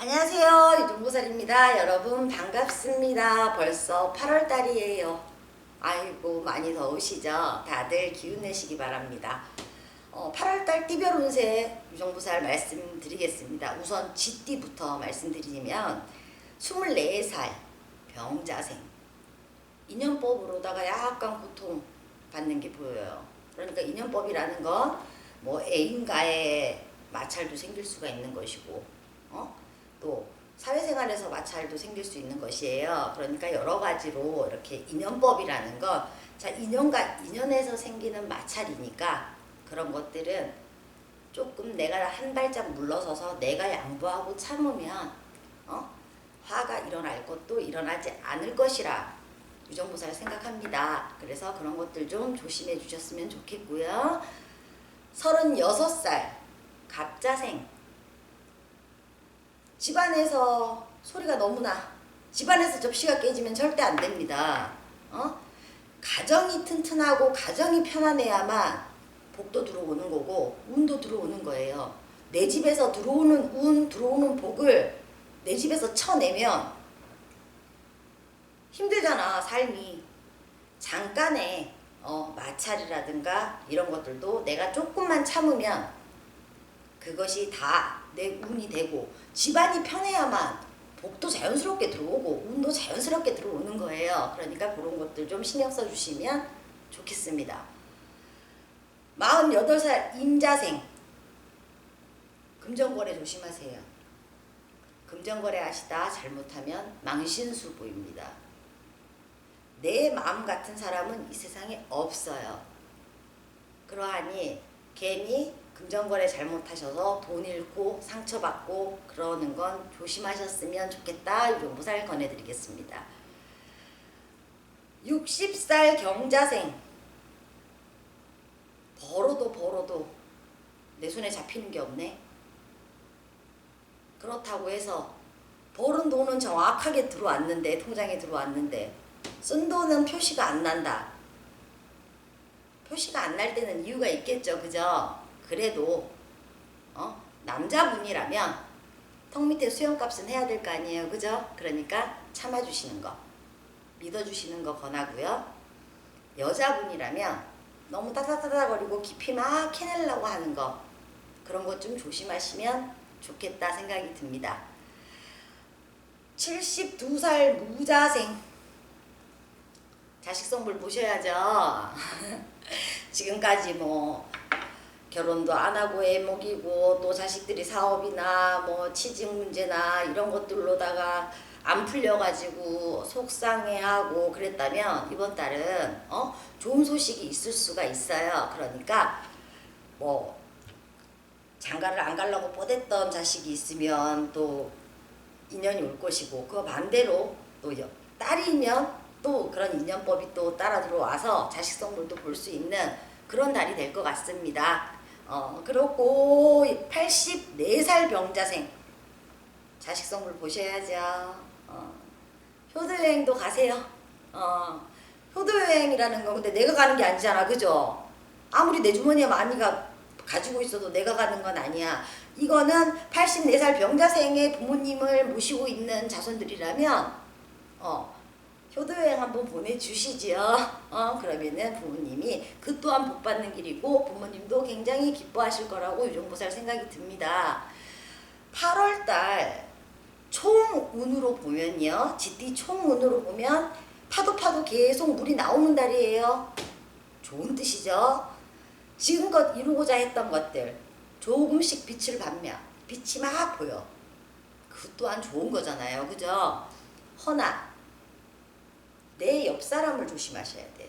안녕하세요. 유종보살입니다. 여러분 반갑습니다. 벌써 8월달이에요. 아이고 많이 더우시죠? 다들 기운 내시기 바랍니다. 어, 8월달 띠별 운세 유종보살 말씀드리겠습니다. 우선 쥐띠부터 말씀드리면 24살 병자생 인연법으로다가 약간 고통 받는 게 보여요. 그러니까 인연법이라는 건 뭐 애인과의 마찰도 생길 수가 있는 것이고 어? 또 사회생활에서 마찰도 생길 수 있는 것이에요. 그러니까 여러 가지로 이렇게 인연법이라는 건 자, 인연과 인연에서 생기는 마찰이니까 그런 것들은 조금 내가 한 발짝 물러서서 내가 양보하고 참으면 어? 화가 일어날 것도 일어나지 않을 것이라 유정보살 생각합니다. 그래서 그런 것들 좀 조심해 주셨으면 좋겠고요. 36살 갑자생 집안에서 소리가 너무나 집안에서 접시가 깨지면 절대 안 됩니다. 어? 가정이 튼튼하고 가정이 편안해야만 복도 들어오는 거고 운도 들어오는 거예요. 내 집에서 들어오는 운, 들어오는 복을 내 집에서 쳐내면 힘들잖아 삶이 잠깐의 어, 마찰이라든가 이런 것들도 내가 조금만 참으면 그것이 다 내 운이 되고 집안이 편해야만 복도 자연스럽게 들어오고 운도 자연스럽게 들어오는 거예요. 그러니까 그런 것들 좀 신경 써 주시면 좋겠습니다. 48살 임자생 금전거래 조심하세요. 금전거래 하시다 잘못하면 망신수보입니다. 내 마음 같은 사람은 이 세상에 없어요. 그러하니 괜히 금전거래 잘못하셔서 돈 잃고 상처받고 그러는 건 조심하셨으면 좋겠다. 이 정보살 권해드리겠습니다. 60살 경자생 벌어도 벌어도 내 손에 잡히는 게 없네. 그렇다고 해서 벌은 돈은 정확하게 들어왔는데 통장에 들어왔는데 쓴 돈은 표시가 안 난다. 표시가 안 날 때는 이유가 있겠죠, 그죠? 그래도 어 남자분이라면 턱 밑에 수영값은 해야 될 거 아니에요, 그죠? 그러니까 참아주시는 거, 믿어주시는 거 권하고요. 여자분이라면 너무 따다다다거리고 깊이 막 캐내려고 하는 거 그런 것 좀 조심하시면 좋겠다 생각이 듭니다. 72살 무자생 자식성불 보셔야죠. 지금까지 뭐 결혼도 안 하고 애 먹이고 또 자식들이 사업이나 뭐 취직 문제나 이런 것들로다가 안 풀려가지고 속상해하고 그랬다면 이번 달은 어 좋은 소식이 있을 수가 있어요. 그러니까 뭐 장가를 안 가려고 뻗었던 자식이 있으면 또 인연이 올 것이고 그 반대로 또 여- 딸이면 또 그런 인연법이 또 따라 들어와서 자식 성물도 볼 수 있는 그런 날이 될 것 같습니다. 어 그렇고 84살 병자생 자식 성물 보셔야죠. 어, 효도 여행도 가세요. 어, 효도 여행이라는 건 근데 내가 가는 게 아니잖아, 그죠? 아무리 내 주머니에 많이 가 가지고 있어도 내가 가는 건 아니야. 이거는 84살 병자생의 부모님을 모시고 있는 자손들이라면 어, 효도여행 한번 보내주시지요. 어, 그러면은 부모님이 그 또한 복 받는 길이고 부모님도 굉장히 기뻐하실 거라고 유종보살 생각이 듭니다. 8월달 총운으로 보면요. 지띠 총운으로 보면 파도 파도 계속 물이 나오는 달이에요. 좋은 뜻이죠. 지금껏 이루고자 했던 것들 조금씩 빛을 받며 빛이 막 보여. 그 또한 좋은 거잖아요. 그죠? 허나 내 옆 사람을 조심하셔야 돼.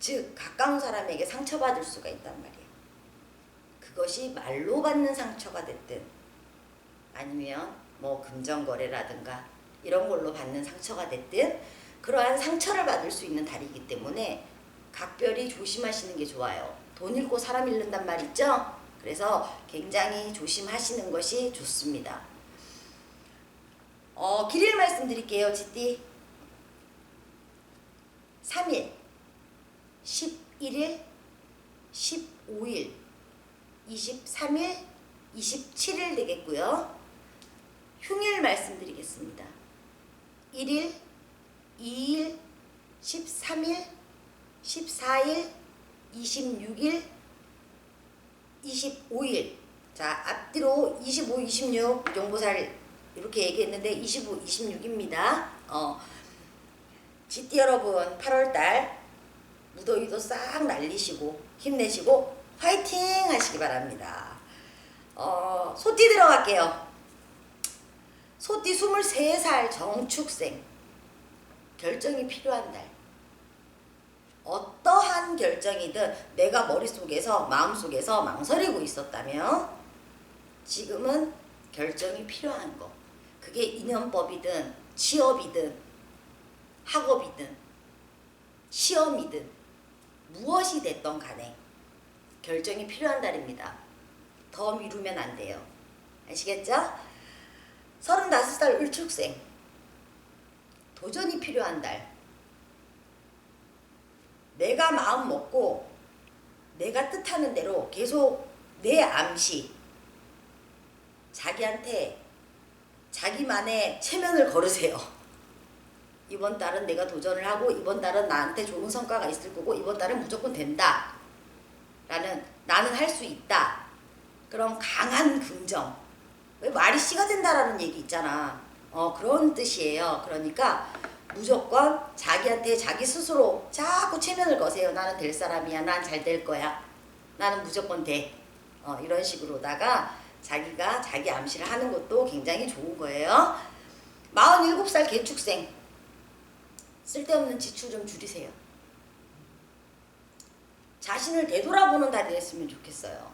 즉 가까운 사람에게 상처받을 수가 있단 말이에요. 그것이 말로 받는 상처가 됐든 아니면 뭐 금전거래라든가 이런 걸로 받는 상처가 됐든 그러한 상처를 받을 수 있는 달이기 때문에 각별히 조심하시는 게 좋아요. 돈 잃고 사람 잃는단 말 있죠? 그래서 굉장히 조심하시는 것이 좋습니다. 어, 길일 말씀드릴게요, 지띠. 3일, 11일, 15일, 23일, 27일 되겠고요. 흉일 말씀드리겠습니다. 1일, 2일, 13일, 14일, 26일, 25일. 자, 앞뒤로 25, 26 용보살 이렇게 얘기했는데 25, 26입니다. 어, 지띠 여러분 8월달 무더위도 싹 날리시고 힘내시고 화이팅 하시기 바랍니다. 어, 소띠 들어갈게요. 소띠 23살 정축생 결정이 필요한 달. 어떠한 결정이든 내가 머릿속에서 마음속에서 망설이고 있었다면 지금은 결정이 필요한 거. 그게 인연법이든 취업이든 학업이든 시험이든 무엇이 됐던 간에 결정이 필요한 달입니다. 더 미루면 안 돼요. 아시겠죠? 35살 을축생 도전이 필요한 달. 내가 마음 먹고 내가 뜻하는 대로 계속 내 암시 자기한테 자기만의 체면을 걸으세요. 이번 달은 내가 도전을 하고 이번 달은 나한테 좋은 성과가 있을 거고 이번 달은 무조건 된다. 라는 나는 할 수 있다. 그럼 강한 긍정. 왜 말이 씨가 된다라는 얘기 있잖아. 어 그런 뜻이에요. 그러니까 무조건 자기한테 자기 스스로 자꾸 체면을 거세요. 나는 될 사람이야. 난 잘 될 거야. 나는 무조건 돼. 어, 이런 식으로다가 자기가 자기 암시를 하는 것도 굉장히 좋은 거예요. 47살 개축생. 쓸데없는 지출 좀 줄이세요. 자신을 되돌아보는 달이 됐으면 좋겠어요.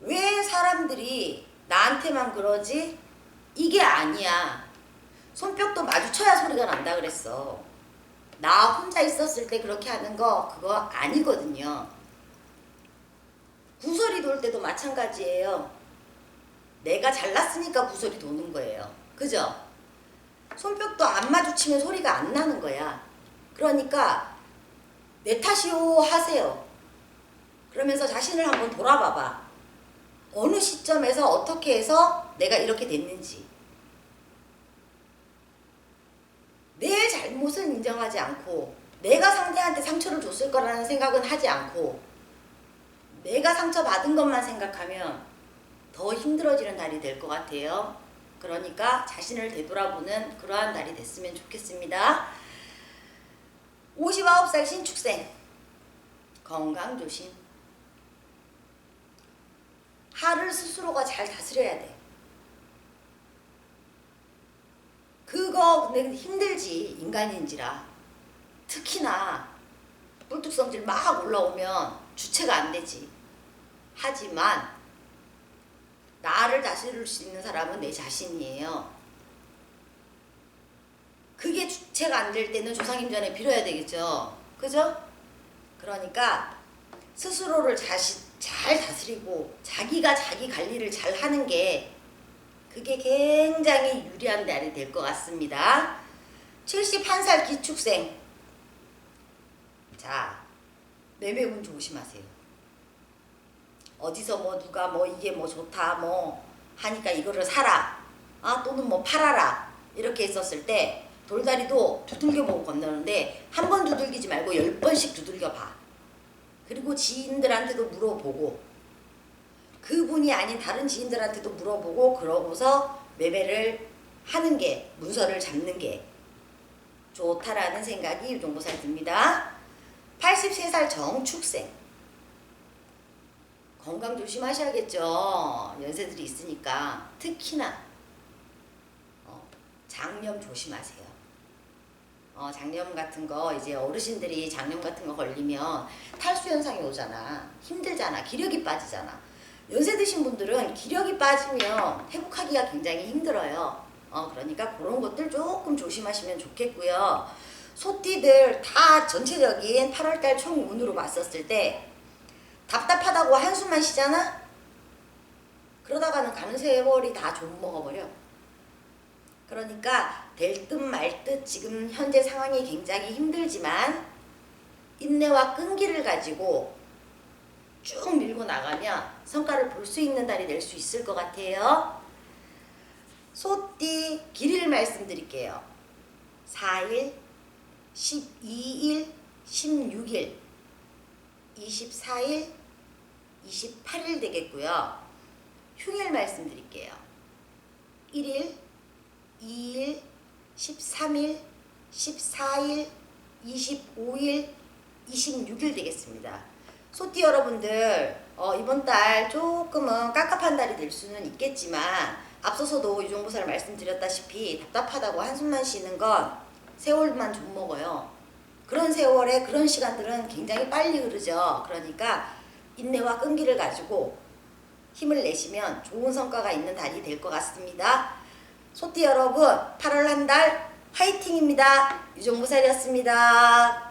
왜 사람들이 나한테만 그러지? 이게 아니야. 손뼉도 마주쳐야 소리가 난다 그랬어. 나 혼자 있었을 때 그렇게 하는 거 그거 아니거든요. 구설이 돌 때도 마찬가지예요. 내가 잘났으니까 구설이 도는 거예요. 그죠? 손뼉도 안 마주치면 소리가 안 나는 거야. 그러니까 내 탓이요 하세요. 그러면서 자신을 한번 돌아봐봐. 어느 시점에서 어떻게 해서 내가 이렇게 됐는지. 내 잘못은 인정하지 않고 내가 상대한테 상처를 줬을 거라는 생각은 하지 않고 내가 상처받은 것만 생각하면 더 힘들어지는 날이 될 것 같아요. 그러니까 자신을 되돌아보는 그러한 날이 됐으면 좋겠습니다. 59살 신축생 건강 조심. 하를 스스로가 잘 다스려야 돼. 그거 근데 힘들지 인간인지라 특히나 뿔뚝성질 막 올라오면 주체가 안 되지. 하지만 나를 다스릴 수 있는 사람은 내 자신이에요. 그게 주체가 안 될 때는 조상님 전에 빌어야 되겠죠. 그죠? 그러니까 스스로를 자신, 잘 다스리고 자기가 자기 관리를 잘 하는 게 그게 굉장히 유리한 날이 될 것 같습니다. 71살 기축생. 자, 매매운 조심하세요. 어디서 뭐 누가 뭐 이게 뭐 좋다 뭐 하니까 이거를 사라. 아, 또는 뭐 팔아라. 이렇게 했었을 때 돌다리도 두들겨 보고 건너는데 한 번 두들기지 말고 열 번씩 두들겨 봐. 그리고 지인들한테도 물어보고 그분이 아닌 다른 지인들한테도 물어보고 그러고서 매매를 하는 게 문서를 잡는 게 좋다라는 생각이 유종보살 듭니다. 83살 정축생 건강 조심하셔야겠죠. 연세들이 있으니까 특히나 어, 장염 조심하세요. 어, 장염 같은 거 이제 어르신들이 장염 같은 거 걸리면 탈수 현상이 오잖아. 힘들잖아. 기력이 빠지잖아. 연세 드신 분들은 기력이 빠지면 회복하기가 굉장히 힘들어요. 어, 그러니까 그런 것들 조금 조심하시면 좋겠고요. 소띠들 다 전체적인 8월달 총 운으로 봤었을 때 답답하다고 한숨만 쉬잖아? 그러다가는 가는 세월이 다좀 먹어버려. 그러니까 될 듯 말 듯 지금 현재 상황이 굉장히 힘들지만 인내와 끈기를 가지고 쭉 밀고 나가면 성과를 볼 수 있는 달이 될 수 있을 것 같아요. 소띠 길이를 말씀드릴게요. 4일, 12일, 16일, 24일, 28일 되겠고요. 흉일 말씀드릴게요. 1일, 2일, 13일, 14일, 25일, 26일 되겠습니다. 소띠 여러분들 어, 이번 달 조금은 깝깝한 달이 될 수는 있겠지만 앞서서도 유종보살 말씀드렸다시피 답답하다고 한숨만 쉬는 건 세월만 좀 먹어요. 그런 세월에 그런 시간들은 굉장히 빨리 흐르죠. 그러니까 인내와 끈기를 가지고 힘을 내시면 좋은 성과가 있는 달이 될 것 같습니다. 소띠 여러분 8월 한 달 화이팅입니다. 유종보살이었습니다.